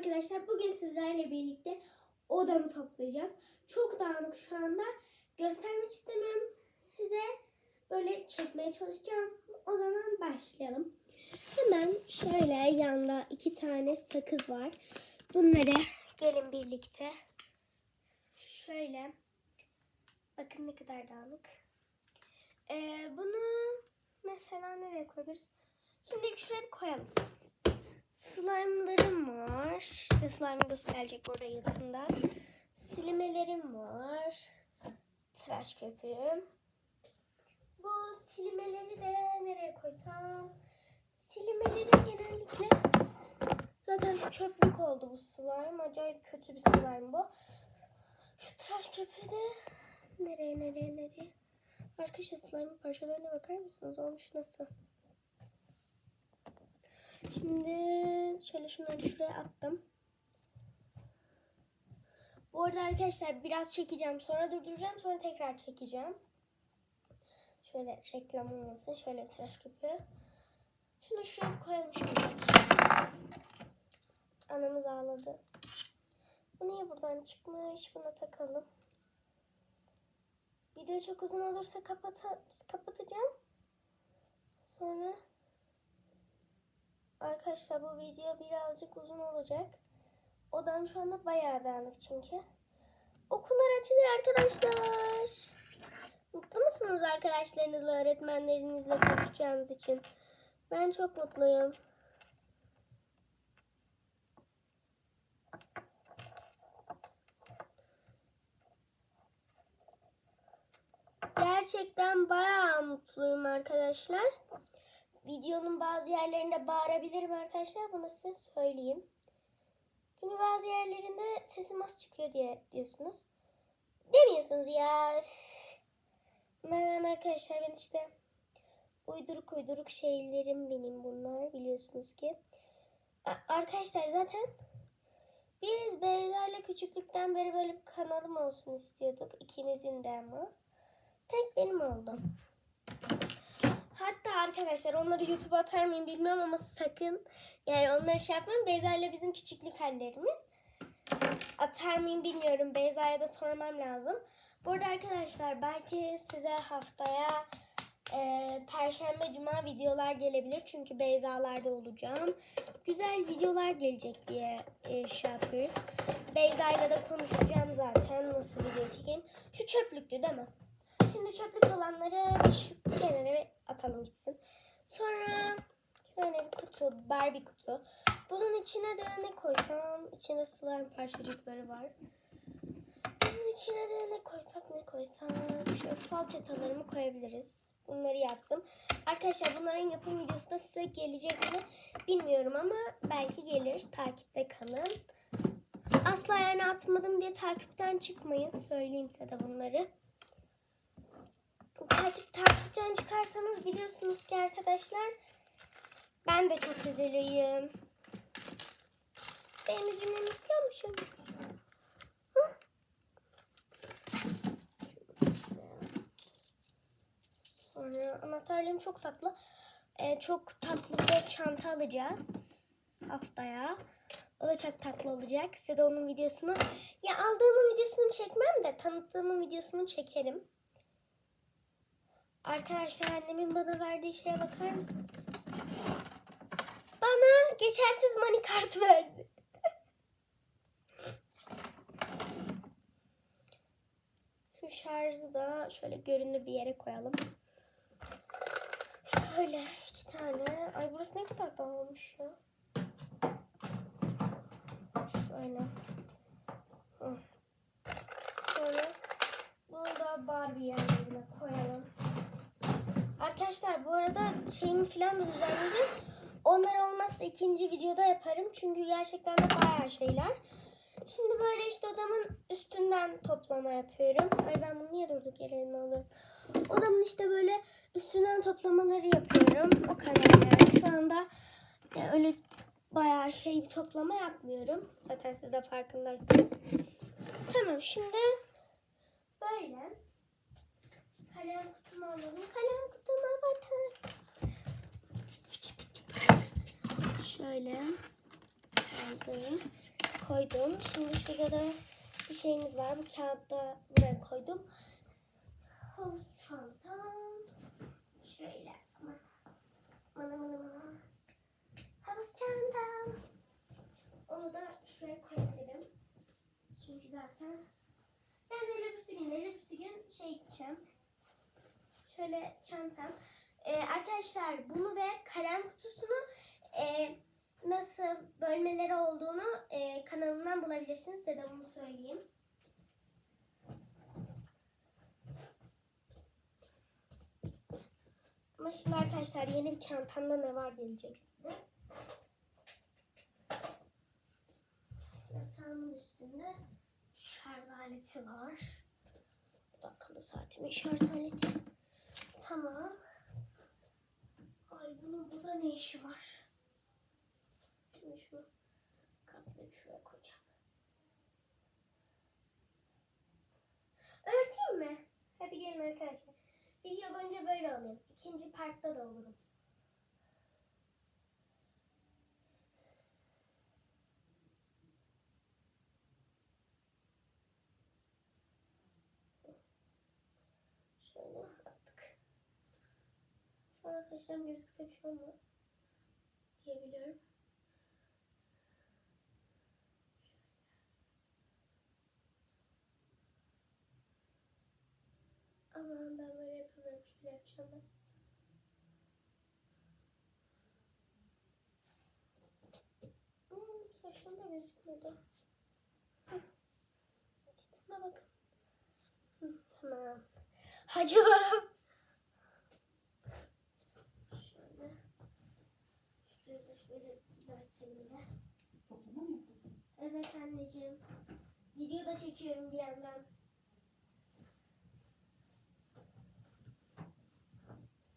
arkadaşlar. Bugün sizlerle birlikte odamı toplayacağız. Çok dağınık şu anda. Göstermek istemiyorum size. Böyle çekmeye çalışacağım. O zaman başlayalım. Hemen şöyle yanda iki tane sakız var. Bunları gelin birlikte. Şöyle. Bakın ne kadar dağınık. Ee, bunu mesela nereye koyabiliriz? Şimdi şuraya bir koyalım. Slime'larım var. Size slime videosu gelecek burada yakında. Silmelerim var. Tıraş köpüğüm. Bu silmeleri de nereye koysam? Silmelerim genellikle zaten şu çöplük oldu bu slime. Acayip kötü bir slime bu. Şu tıraş köpüğü de nereye nereye nereye? Arkadaşlar slime parçalarına bakar mısınız? Olmuş nasıl? Şimdi şöyle şunları şuraya attım. Bu arada arkadaşlar biraz çekeceğim. Sonra durduracağım. Sonra tekrar çekeceğim. Şöyle reklam olmasın. Şöyle tıraş köpüğü. Şunu şuraya bir koyalım şimdi. Anamız ağladı. Bu niye buradan çıkmış? Buna takalım. Video çok uzun olursa kapata kapatacağım. Sonra Arkadaşlar bu video birazcık uzun olacak. Odam şu anda bayağı dağınık çünkü. Okullar açılıyor arkadaşlar. Mutlu musunuz arkadaşlarınızla, öğretmenlerinizle konuşacağınız için? Ben çok mutluyum. Gerçekten bayağı mutluyum arkadaşlar. Videonun bazı yerlerinde bağırabilirim arkadaşlar. Bunu size söyleyeyim. Çünkü bazı yerlerinde sesim az çıkıyor diye diyorsunuz. Demiyorsunuz ya. Ben arkadaşlar ben işte uyduruk uyduruk şeylerim benim bunlar biliyorsunuz ki. Arkadaşlar zaten biz Beyza küçüklükten beri böyle bir kanalım olsun istiyorduk. ikimizin de ama. Tek benim oldu. Hatta arkadaşlar onları YouTube'a atar mıyım bilmiyorum ama sakın yani onları şey yapmayın. Beyza ile bizim küçüklük hallerimiz. Atar mıyım bilmiyorum. Beyza'ya da sormam lazım. Burada arkadaşlar belki size haftaya e, Perşembe Cuma videolar gelebilir. Çünkü Beyza'larda olacağım. Güzel videolar gelecek diye e, şey yapıyoruz. Beyza'yla da konuşacağım zaten nasıl video çekeyim. Şu çöplüktü değil mi? Şimdi çöplük olanları bir şu kenara bir atalım gitsin. Sonra şöyle bir kutu, Barbie kutu. Bunun içine de ne koysam? İçine slime parçacıkları var. Bunun içine de ne koysak ne koysam? Şöyle falçatalarımı koyabiliriz. Bunları yaptım. Arkadaşlar bunların yapım videosu da size gelecek mi bilmiyorum ama belki gelir. Takipte kalın. Asla yani atmadım diye takipten çıkmayın. Söyleyeyim size de bunları. Takip, takipten çıkarsanız biliyorsunuz ki arkadaşlar ben de çok üzülüyüm. Benim üzülmemi istiyor musun? Sonra anahtarlarım çok tatlı. Ee, çok tatlı bir çanta alacağız haftaya. O da çok tatlı olacak. Size de onun videosunu ya aldığımın videosunu çekmem de tanıttığımın videosunu çekerim. Arkadaşlar annemin bana verdiği şeye bakar mısınız? Bana geçersiz money kart verdi. Şu şarjı da şöyle görünür bir yere koyalım. Şöyle iki tane. Ay burası ne kadar dağılmış ya. Şöyle. Sonra bunu da Barbie yerlerine koyalım. Arkadaşlar bu arada şeyimi falan da düzenleyeceğim. Onlar olmazsa ikinci videoda yaparım. Çünkü gerçekten de bayağı şeyler. Şimdi böyle işte odamın üstünden toplama yapıyorum. Ay ben bunu niye durduk yere elime alıyorum. Odamın işte böyle üstünden toplamaları yapıyorum. O kadar yani. Şu anda yani öyle bayağı şey bir toplama yapmıyorum. Zaten siz de farkındaysanız. Tamam şimdi böyle kalem kutumu alalım. Kalem kutuma bakın. Şöyle. aldım. Koydum. Şimdi şurada da bir şeyimiz var. Bu kağıdı da buraya koydum. Havuz çantam. Şöyle. Aman aman aman. Havuz çantam. Onu da şuraya koyabilirim. Çünkü zaten ben de elbise gün, elbise gün şey gideceğim. Şöyle çantam. Ee, arkadaşlar bunu ve kalem kutusunu e, nasıl bölmeleri olduğunu e, kanalımdan bulabilirsiniz. Size de bunu söyleyeyim. Ama şimdi arkadaşlar yeni bir çantamda ne var gelecek size. Yatağımın üstünde şarj aleti var. Bu da akıllı saatimin şarj aleti. Tamam. Ay bunun burada ne işi var? Şimdi şunu katlayıp şuraya koyacağım. Örteyim mi? Hadi gelin arkadaşlar. Video boyunca böyle olayım. İkinci partta da olurum. Şöyle. Şu saçlarım gözükse bir şey olmaz. Diyebiliyorum. Ama ben böyle yapamıyorum. Şöyle yapacağım ben. Hmm, saçlarım da gözükmedi. Tipime bakın. Tamam. Hacılarım. Şöyle. Şurayı da şöyle düzeltelim de. Toplama mı yapıyorsun? Evet anneciğim. Video da çekiyorum bir yandan.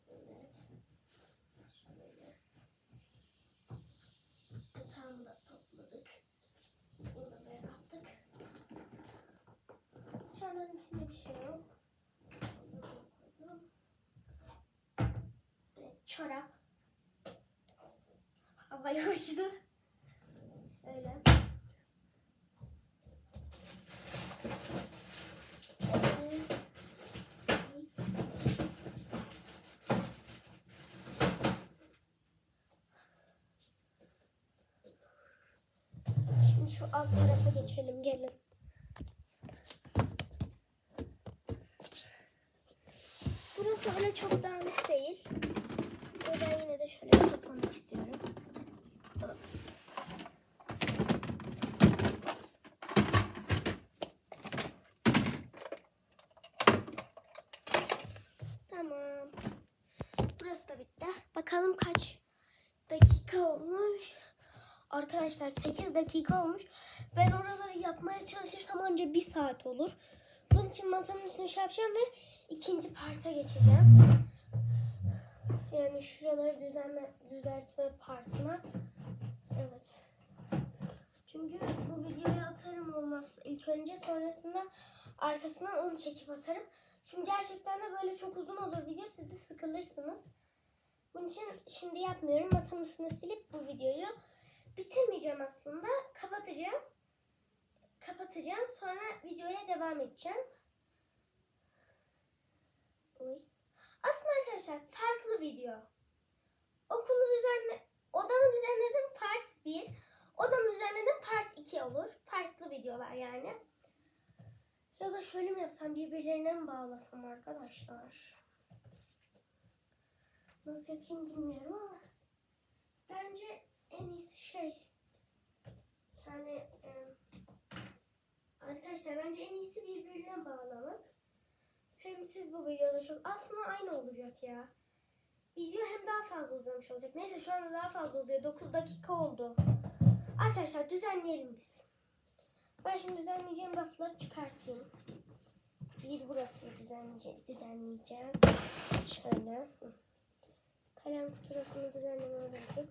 Evet. Şöyle. Yatağımı da topladık. Bunu da böyle attık. Çantanın içinde bir şey yok. Evet, çorap. Havaya uçtu. Öyle. Evet. Şimdi şu alt tarafa geçelim gelin. Burası öyle çok dağınık değil. Ben yine de şöyle toplamak istiyorum. Tamam. Burası da bitti. Bakalım kaç dakika olmuş. Arkadaşlar 8 dakika olmuş. Ben oraları yapmaya çalışırsam önce 1 saat olur. Bunun için masamın üstüne şey yapacağım ve ikinci parta geçeceğim. Yani şuraları düzenle, düzeltme partına. Evet. Çünkü bu videoyu atarım olmaz. İlk önce sonrasında arkasından onu çekip atarım. Çünkü gerçekten de böyle çok uzun olur video. Siz de sıkılırsınız. Bunun için şimdi yapmıyorum. Masamın üstüne silip bu videoyu bitirmeyeceğim aslında. Kapatacağım. Kapatacağım. Sonra videoya devam edeceğim. Oy. Aslında arkadaşlar farklı video. Okulu düzenle odamı düzenledim pars 1. Odamı düzenledim pars 2 olur. Farklı videolar yani. Ya da şöyle mi yapsam birbirlerine mi bağlasam arkadaşlar? Nasıl yapayım bilmiyorum ama bence en iyisi şey yani e, arkadaşlar bence en iyisi birbirine bağlamak. Hem siz bu videoda çok aslında aynı olacak ya. Video hem daha fazla uzamış olacak. Neyse şu anda daha fazla uzuyor. 9 dakika oldu. Arkadaşlar düzenleyelim biz. Ben şimdi düzenleyeceğim rafları çıkartayım. Bir burası düzenleyeceğiz. düzenleyeceğiz. Şöyle. Kalem kutu rafını düzenlemeye bırakayım.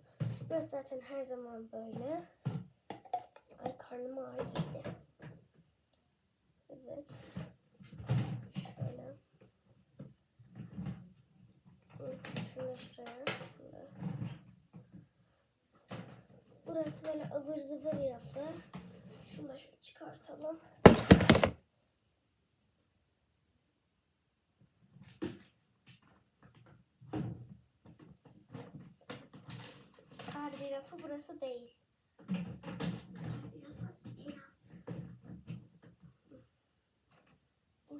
Burası zaten her zaman böyle. Ay karnım ağrı gitti. Evet. Şöyle. Şunu da şuraya. Şunu. Burası böyle ıvır zıvır rafı. Şunu da şöyle çıkartalım. Harbi rafı burası değil.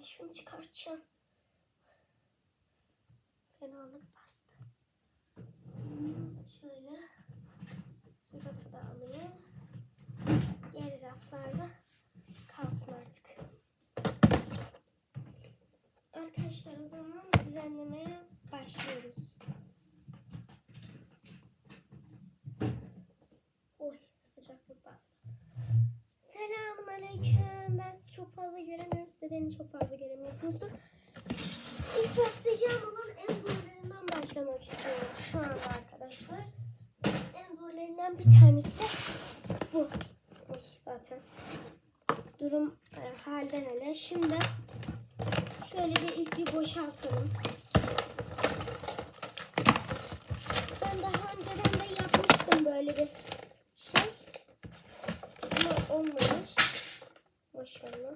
Şunu çıkartacağım. Fenalık bastı. Şöyle. Şu rafı da alayım. Diğer raflarda kalsın artık. Arkadaşlar o zaman düzenlemeye başlıyoruz. Oy sıcaklık bastı. Selamun aleyküm. Ben sizi çok fazla göremiyorum. Siz de beni çok fazla göremiyorsunuzdur. İlk başlayacağım olan en zorlarından başlamak istiyorum şu anda arkadaşlar. En zorlarından bir tanesi de bu. Oy, zaten durum e, halden ele. Şimdi şöyle bir ilk bir boşaltalım. Ben daha önceden de yapmıştım böyle bir şey. Ama olmamış. Maşallah.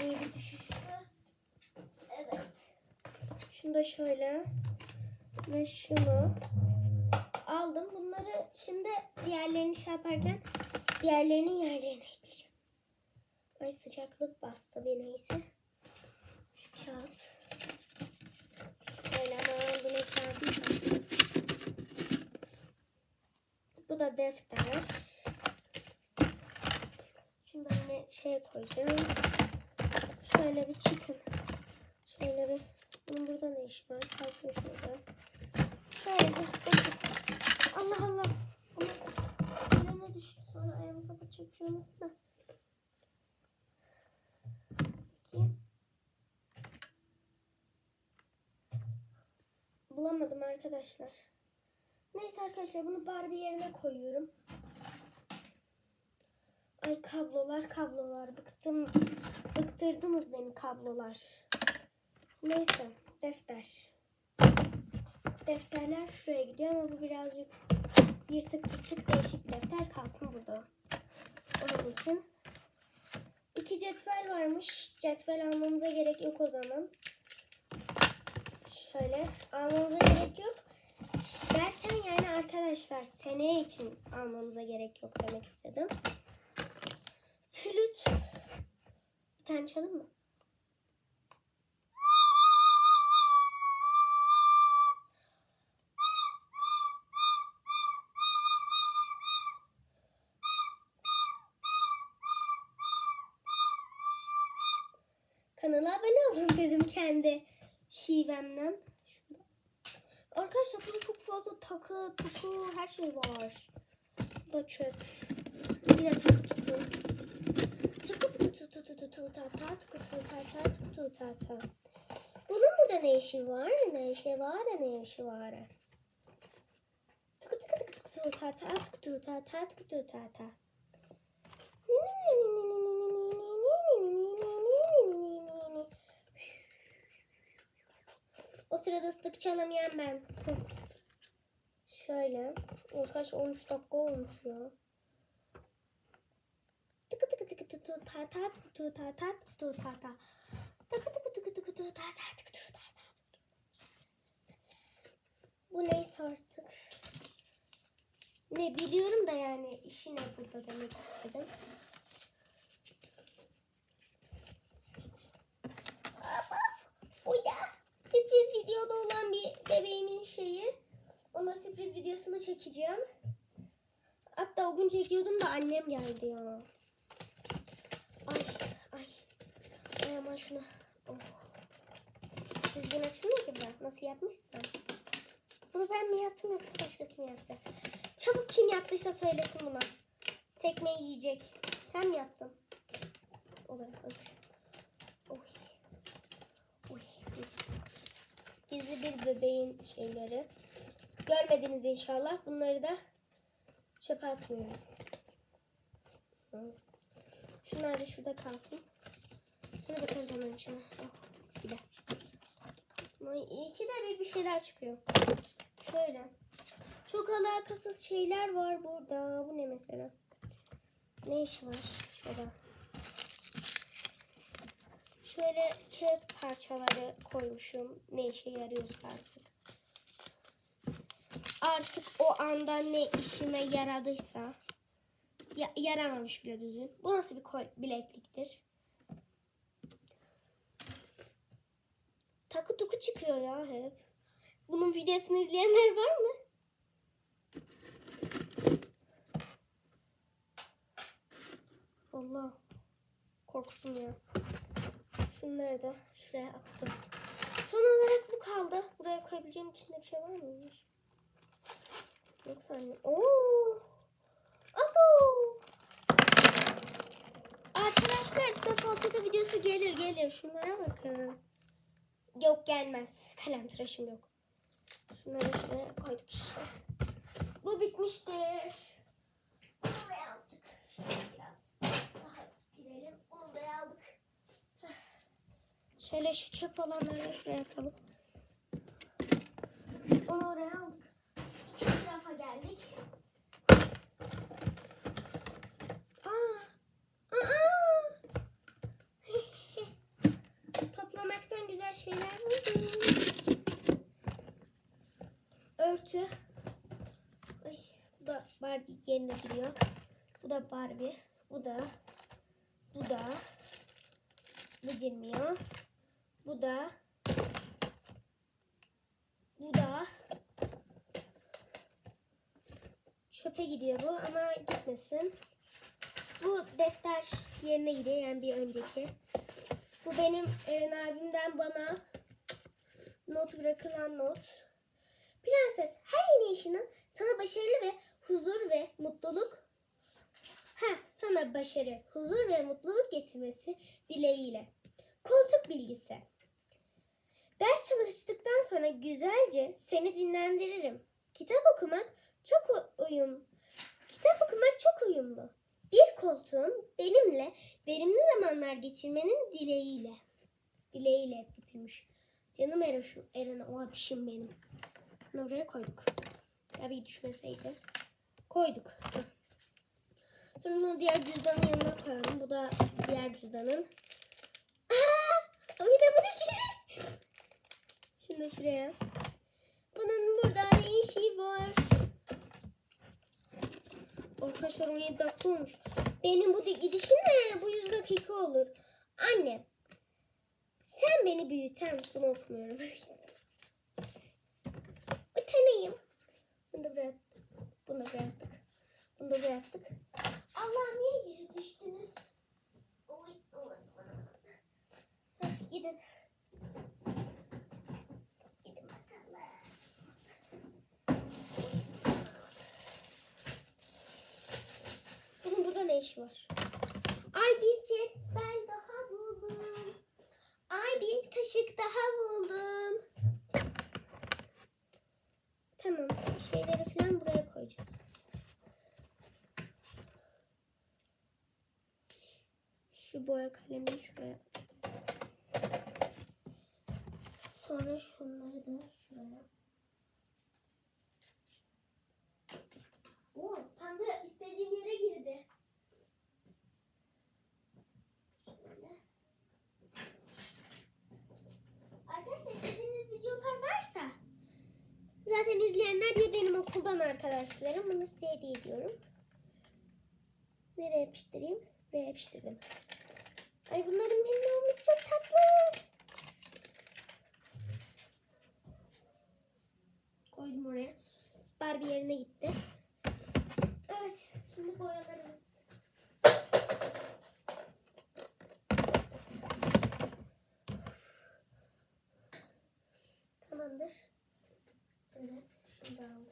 İyi bir düşüştü. Evet. Şunu da şöyle ve şunu aldım. Bunları şimdi diğerlerini şey yaparken diğerlerinin yerlerine ekleyeceğim. Ay sıcaklık bastı bir neyse. Şu kağıt. Şöyle bunu kağıdı Bu da defter. Da yine şeye koyacağım. Şöyle bir çıkın. Şöyle bir. Bunun burada ne işi var? Kalsın şurada. Şöyle. Allah Allah. Ama yerine düştü sonra ayağımıza batacak bir şey da. Bakayım. Bulamadım arkadaşlar. Neyse arkadaşlar bunu Barbie yerine koyuyorum. Ay kablolar kablolar bıktım. Bıktırdınız beni kablolar. Neyse defter. Defterler şuraya gidiyor ama bu birazcık yırtık pırtık değişik defter kalsın burada. Onun için. İki cetvel varmış. Cetvel almamıza gerek yok o zaman. Şöyle almamıza gerek yok. Derken yani arkadaşlar seneye için almamıza gerek yok demek istedim. Flüt. Bir tane çalın mı? Kanala abone olun dedim kendi şivemden. Şurada. Arkadaşlar burada çok fazla takı, tuku, her şey var. Bu da çöp. Yine takı tuku. Ta ta. Bunun burada ne işi var? Ne işi var? Ne işi var? Ta ta. O sırada ıslık çalamayan ben. Şöyle. Kaç 13 dakika olmuş ya. Tıkı tıkı tıkı tıkı tu ta ta tıkı tu ta ta tıkı tu ta ta. Tıkı tıkı tıkı tıkı tu ta ta tıkı tu ta ta. Bu neyse artık. Ne biliyorum da yani işi ne burada demek istedim. Burada sürpriz videoda olan bir bebeğimin şeyi. Ona sürpriz videosunu çekeceğim. Hatta o gün çekiyordum da annem geldi ya. Ay ay. Aman şuna. Oh. Düzgün açılmıyor ki biraz. Nasıl yapmışsın? Bunu ben mi yaptım yoksa başkası mı yaptı? Çabuk kim yaptıysa söylesin buna. Tekmeyi yiyecek. Sen mi yaptın? O da yapmış. Oy. Oy. Gizli bir bebeğin şeyleri. Görmediniz inşallah. Bunları da çöpe atmıyorum. Hı. Şunlar da şurada kalsın. Sonra bakarız hemen içine. Oh mis gibi. Kalsın. Ay, iyi ki de bir şeyler çıkıyor. Şöyle. Çok alakasız şeyler var burada. Bu ne mesela? Ne işi var şurada? Şöyle kağıt parçaları koymuşum. Ne işe yarıyorsa artık. Artık o anda ne işime yaradıysa. Ya, yaramamış bile düzgün. Bu nasıl bir kol bilekliktir? Takı tuku çıkıyor ya hep. Bunun videosunu izleyenler var mı? Allah. Korktum ya. Şunları da şuraya attım. Son olarak bu kaldı. Buraya koyabileceğim içinde bir şey var mıymış? Yok sanırım. Oo. Arkadaşlar size falçata videosu gelir gelir. Şunlara bakın. Yok gelmez. Kalem tıraşım yok. Şunları şuraya koyduk işte. Bu bitmiştir. Buraya aldık. Şöyle biraz daha getirelim. Bunu da aldık. Şöyle şu çöp olanları şuraya atalım. Onu oraya aldık. İkinci tarafa geldik. Aa! Aa! Toplamaktan güzel şeyler buldum. Örtü. Ay, bu da Barbie yerine giriyor. Bu da Barbie. Bu da. Bu da. Bu girmiyor. Bu da. Bu da. Çöpe gidiyor bu ama gitmesin. Bu defter yerine gidiyor yani bir önceki. Bu benim Eren abimden bana not bırakılan not. Yeni işinin sana başarılı ve huzur ve mutluluk ha sana başarı, huzur ve mutluluk getirmesi dileğiyle. Koltuk bilgisi. Ders çalıştıktan sonra güzelce seni dinlendiririm. Kitap okumak çok uyum. Kitap okumak çok uyumlu. Bir koltuğun benimle verimli zamanlar geçirmenin dileğiyle. Dileğiyle bitirmiş. Canım Eroş'um, Eren o abişim benim. Bunu oraya koyduk. Tabii düşmeseydi. Koyduk. Sonra bunu diğer cüzdanın yanına koyalım. Bu da diğer cüzdanın. Aa! Bir de bunu şey. Şimdi şuraya. Bunun burada ne işi var? Arkadaşlar 17 dakika olmuş. Benim bu gidişim ne? Bu 100 dakika olur. Anne. Sen beni büyüten. Bunu okumuyorum. Bunu da buraya Bunu da buraya attık. Bunu da buraya attık. Allah'ım niye yere düştünüz? Oy, oy, oy. Gidin. Gidin bakalım. Bunun burada ne işi var? Ay bir cetvel daha buldum. Ay bir kaşık daha buldum. Tamam. Bu şeyleri falan buraya koyacağız. Şu boya kalemini şuraya atayım. Sonra şunları da şuraya. Oo, tam da istediğim yere girdi. Şöyle. Arkadaşlar istediğiniz videolar varsa zaten izleyenler ya benim okuldan arkadaşlarım. Bunu size hediye ediyorum. Nereye yapıştırayım? Buraya yapıştırdım. Ay bunların benim olması çok tatlı. Koydum oraya. Barbie yerine gitti. Evet, şimdi boyalarımız. Tamamdır. Evet, şunu da aldım.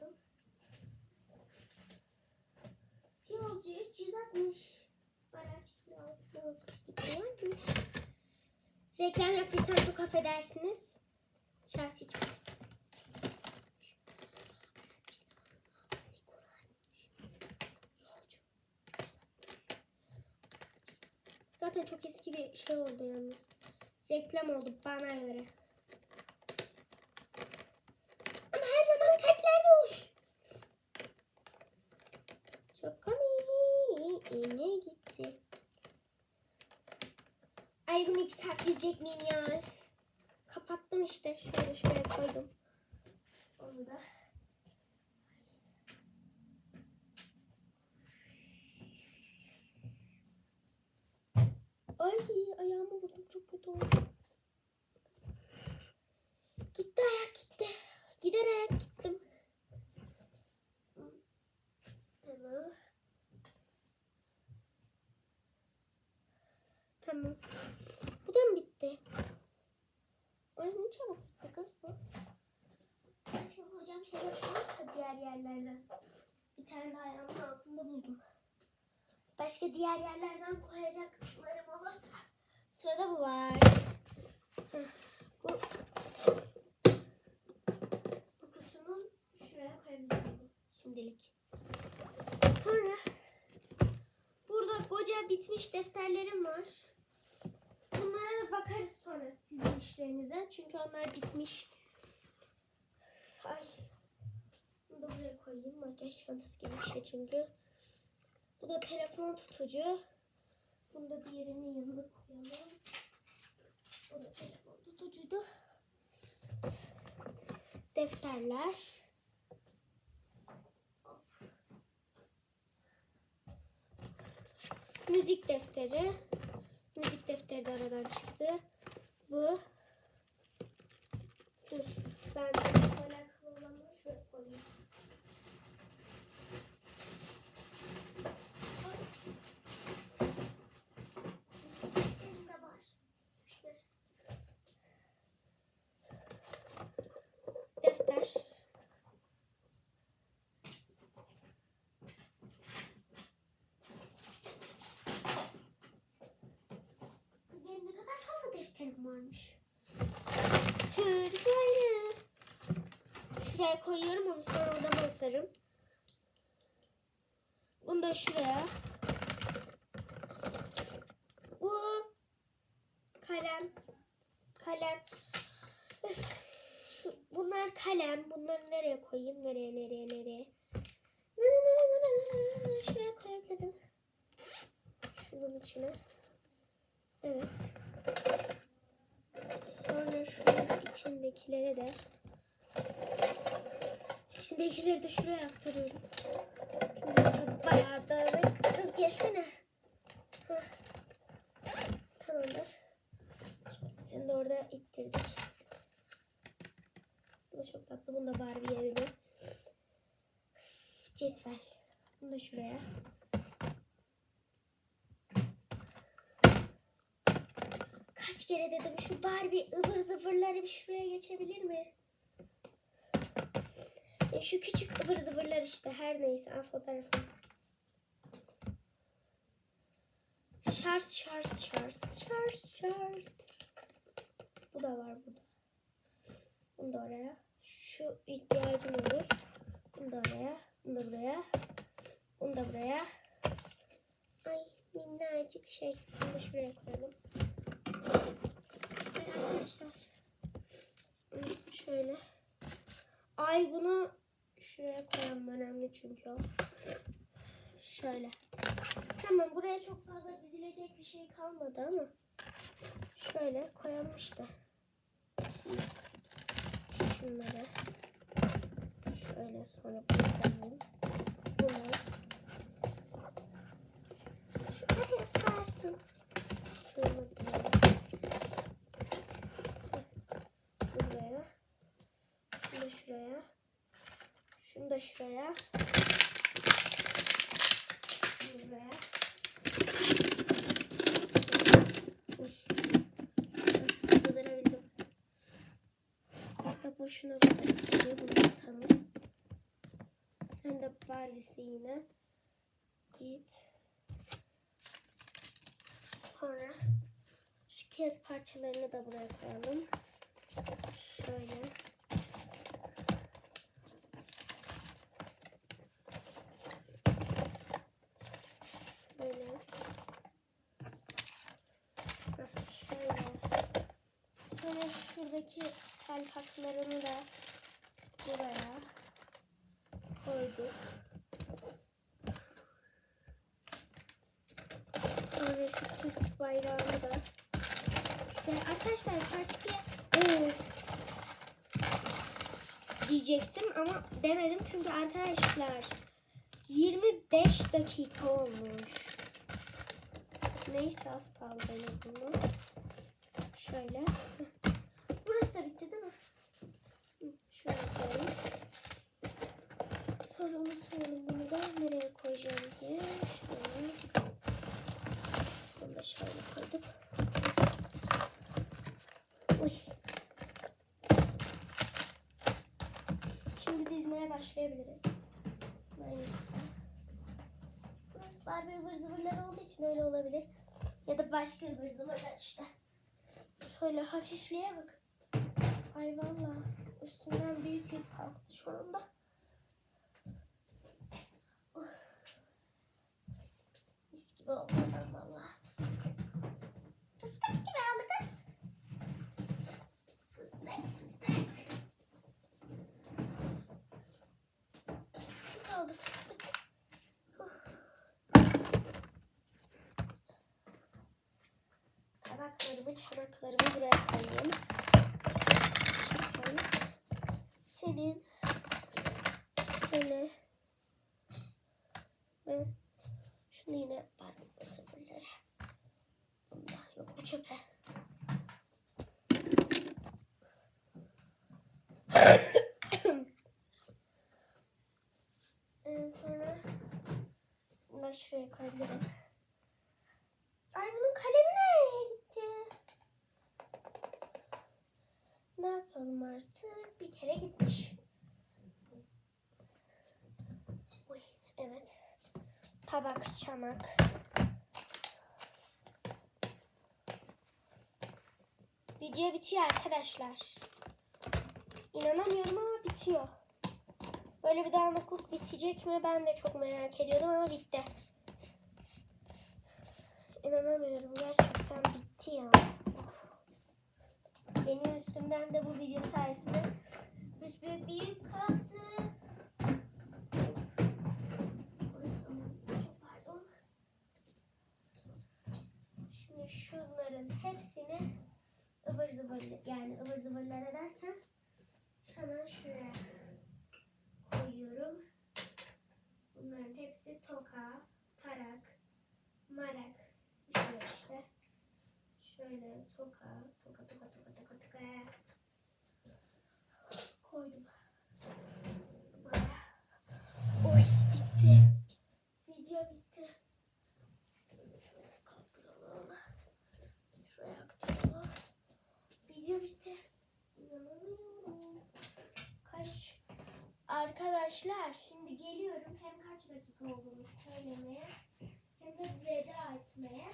360. Araç yolcu gidiyormuş. Reklam yaptıysam çok affedersiniz. Şarkı içmesin. Zaten çok eski bir şey oldu yalnız. Reklam oldu bana göre. Ama her zaman kalplerde olur. Saat diyecek miyim ya? Kapattım işte. Şöyle şuraya koydum. Onu da. Ay ayağımı vurdum çok kötü oldu. Gitti ayak gitti. Giderek gittim. Tamam. Tamam. Bu da mı bitti? Ay ne çabuk bitti kız bu. Başka koyacağım şeyler diğer yerlerden. Bir tane de ayağımın altında buldum. Başka diğer yerlerden koyacaklarım olursa. Sırada bu var. Bu, bu kutunun şuraya koyabilirim şimdilik. Sonra burada koca bitmiş defterlerim var. Bunlara da bakarız sonra sizin işlerinize. Çünkü onlar bitmiş. Ay. Bunu da buraya koyayım. Makyaj çantası gibi bir şey çünkü. Bu da telefon tutucu. Bunu da diğerinin yanına koyalım. Bu da telefon tutucuydu. Defterler. Müzik defteri. Müzik defteri de aradan çıktı. Bu. Dur. Ben de alakalı olanları şuraya koyayım. Elimde var. İşte. Defter. Kız benim ne kadar defterim varmış. Türk bayrağı. Şuraya koyuyorum onu sonra odama asarım. Bunu da şuraya. Bu kalem. Kalem. Şu, bunlar kalem. Bunları nereye koyayım? Nereye, nereye, nereye? Nere, nere, nere, nere, nere? Şuraya koyabilirim. Şunun içine. Evet. Sonra şunun içindekilere de içindekileri de şuraya aktarıyorum. Çünkü bayağı dağınık. Kız gelsene. Hah. Tamamdır. Seni de orada ittirdik. Bu da çok tatlı. Bunu da Barbie yerine. Cetvel. Bunu da şuraya. Kaç kere dedim şu Barbie ıvır zıvırları bir şuraya geçebilir mi? E şu küçük ıvır zıvırlar işte her neyse al fotoğrafı. Şarj şarj şarj şarj şarj. Bu da var bu da. Bunu da oraya. Şu ihtiyacım olur. Bunu da oraya. Bunu da buraya. Bunu da buraya. Ay minnacık şey. Bunu da şuraya koyalım. Ay arkadaşlar. Hı, Şöyle. Ay bunu şuraya koyalım önemli çünkü. Şöyle. Tamam buraya çok fazla dizilecek bir şey kalmadı ama. Şöyle koyalım işte. Şunları. Şöyle sonra bunu koyayım. Bunu. Şuraya sarsın. Sığmadı. Evet. Şunu buraya. Şunu da şuraya. Şunu da şuraya. Buraya. Uy. Hatta boşuna gidiyor. Bunu atalım. Sen de Barbie'si yine. Git. Sonra şu kez parçalarını da buraya koyalım. Şöyle. Böyle. Heh, Şöyle. Sonra şuradaki selpaklarını da buraya koyduk. Sonra şu Türk bayrağını da işte arkadaşlar 2'ye Oo. diyecektim ama demedim çünkü arkadaşlar 25 dakika olmuş. Neyse az kaldı en. Şöyle. Burası bitti değil mi? Şöyle koyayım. Sonra unutuyorum bunu da nereye koyacağım diye. Şöyle. Bunu da şöyle koyduk. Uy. Şimdi dizmeye başlayabiliriz. Burası Barbie ıvır zıvırlar olduğu için öyle olabilir. Ya da başka ıvır zıvırlar işte. Şöyle hafifliğe bak. Ay valla üstünden büyük yük kalktı şu anda. Uf. Mis gibi oldu valla. Fıstık. Fıstık gibi oldu kız. Fıstık fıstık. Fıstık oldu fıstık. Tabaklarımı, çanaklarımı buraya koyayım. Senin, seni ve şunu yine parmak sıfırları. Bunda yok bu çöpe. Ee, sonra bunu da şuraya koyabilirim. Ay bunun kalemi nereye gitti? Ne yapalım artık? Bir kere gitmiş. Uy, evet. Tabak, çanak. Video bitiyor arkadaşlar. İnanamıyorum ama bitiyor. Böyle bir dağınıklık bitecek mi ben de çok merak ediyordum ama bitti. İnanamıyorum gerçekten bitti ya. Benim üstümden de bu video sayesinde büyük bir yük kalktı. Şunların hepsini ıvır zıvır yani ıvır zıvırlar ederken hemen şuraya koyuyorum. Bunların hepsi toka, tarak, marak, şöyle işte. Şöyle toka, toka, toka, toka, toka, toka. Koydum. Buraya. Oy bitti. Video bitti. Şöyle kaldıralım. Şuraya aktaralım. Video bitti. İnanamıyorum. Kaç Arkadaşlar şimdi geliyorum hem kaç dakika olduğunu söylemeye hem de veda etmeye.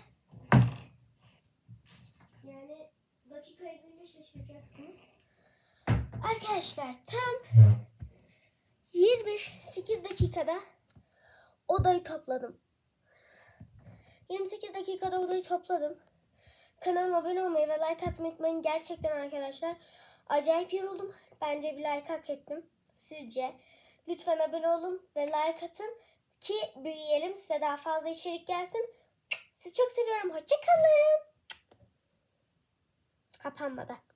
Yani dakikayı duyunca şaşıracaksınız. Arkadaşlar tam 28 dakikada odayı topladım. 28 dakikada odayı topladım. Kanalıma abone olmayı ve like atmayı unutmayın. Gerçekten arkadaşlar acayip yoruldum. Bence bir like hak ettim. Sizce? Lütfen abone olun ve like atın ki büyüyelim. Size daha fazla içerik gelsin. Sizi çok seviyorum. Hoşçakalın. Kapanmadan.